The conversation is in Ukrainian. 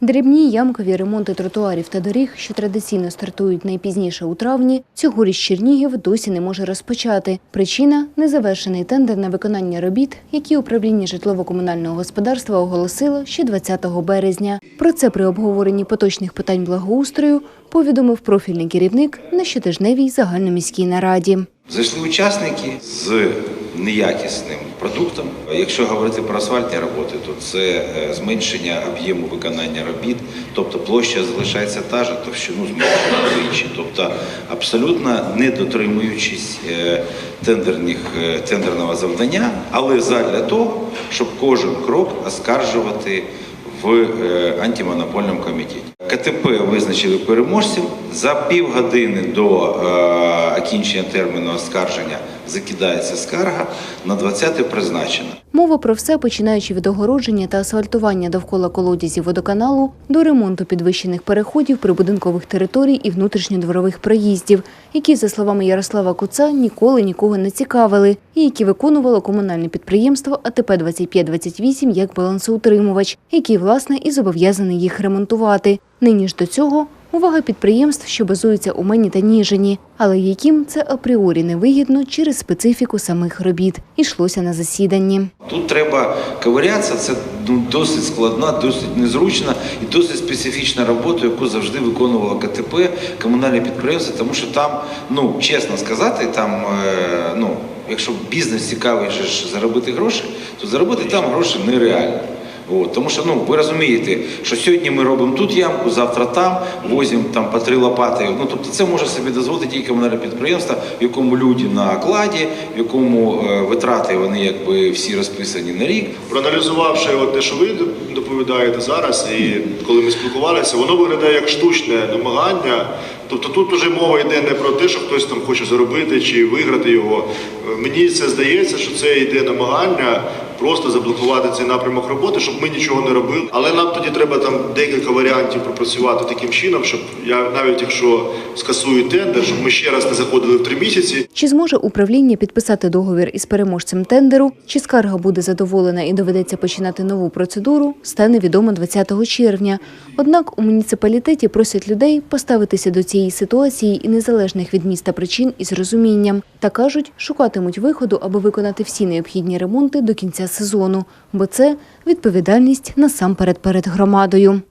Дрібні ямкові ремонти тротуарів та доріг, що традиційно стартують найпізніше у травні, цьогоріч Чернігів досі не може розпочати. Причина незавершений тендер на виконання робіт, які управління житлово-комунального господарства оголосило ще 20 березня. Про це при обговоренні поточних питань благоустрою повідомив профільний керівник на щотижневій загальноміській нараді. Зайшли учасники з неякісним продуктом. Якщо говорити про асфальтні роботи, то це е, зменшення об'єму виконання робіт, тобто площа залишається та ж, товщину зменшують вдвічі. Тобто абсолютно не дотримуючись е, тендерних, е, тендерного завдання, але задля того, щоб кожен крок оскаржувати в антимонопольному комітеті. КТП визначили переможців. За півгодини до е, окінчення терміну оскарження закидається скарга. На 20 призначено. Мова про все, починаючи від огородження та асфальтування довкола колодязів водоканалу до ремонту підвищених переходів прибудинкових територій і внутрішньодворових проїздів, які, за словами Ярослава Куца, ніколи нікого не цікавили, і які виконувало комунальне підприємство АТП 2528 як балансоутримувач, який власне і зобов'язаний їх ремонтувати. Нині ж до цього увага підприємств, що базуються у Мені та Ніжині, але яким це апріорі невигідно через специфіку самих робіт. Ішлося на засіданні. Тут треба ковирятися, це ну, досить складна, досить незручна і досить специфічна робота, яку завжди виконувало КТП, комунальне підприємство, тому що там, ну чесно сказати, там е, ну, якщо бізнес цікавий заробити гроші, то заробити там гроші нереально. От, тому що ну ви розумієте, що сьогодні ми робимо тут ямку, завтра там, возимо там по три лопати. Ну тобто це може собі дозволити тільки комунальне підприємство, в якому люди на окладі, в якому е, витрати вони якби всі розписані на рік. Проаналізувавши от те, що ви доповідаєте зараз, і коли ми спілкувалися, воно виглядає як штучне намагання. Тобто тут вже мова йде не про те, що хтось там хоче заробити чи виграти його. Е, Мені це здається, що це йде намагання просто заблокувати цей напрямок роботи, щоб ми нічого не робили. Але нам тоді треба там декілька варіантів пропрацювати таким чином, щоб я навіть якщо скасую тендер, щоб ми ще раз не заходили в три місяці. Чи зможе управління підписати договір із переможцем тендеру? Чи скарга буде задоволена і доведеться починати нову процедуру? Стане відомо 20 червня. Однак у муніципалітеті просять людей поставитися до цієї ситуації і незалежних від міста причин із розумінням. Та кажуть, шукатимуть виходу, аби виконати всі необхідні ремонти до кінця сезону, бо це відповідальність насамперед перед громадою.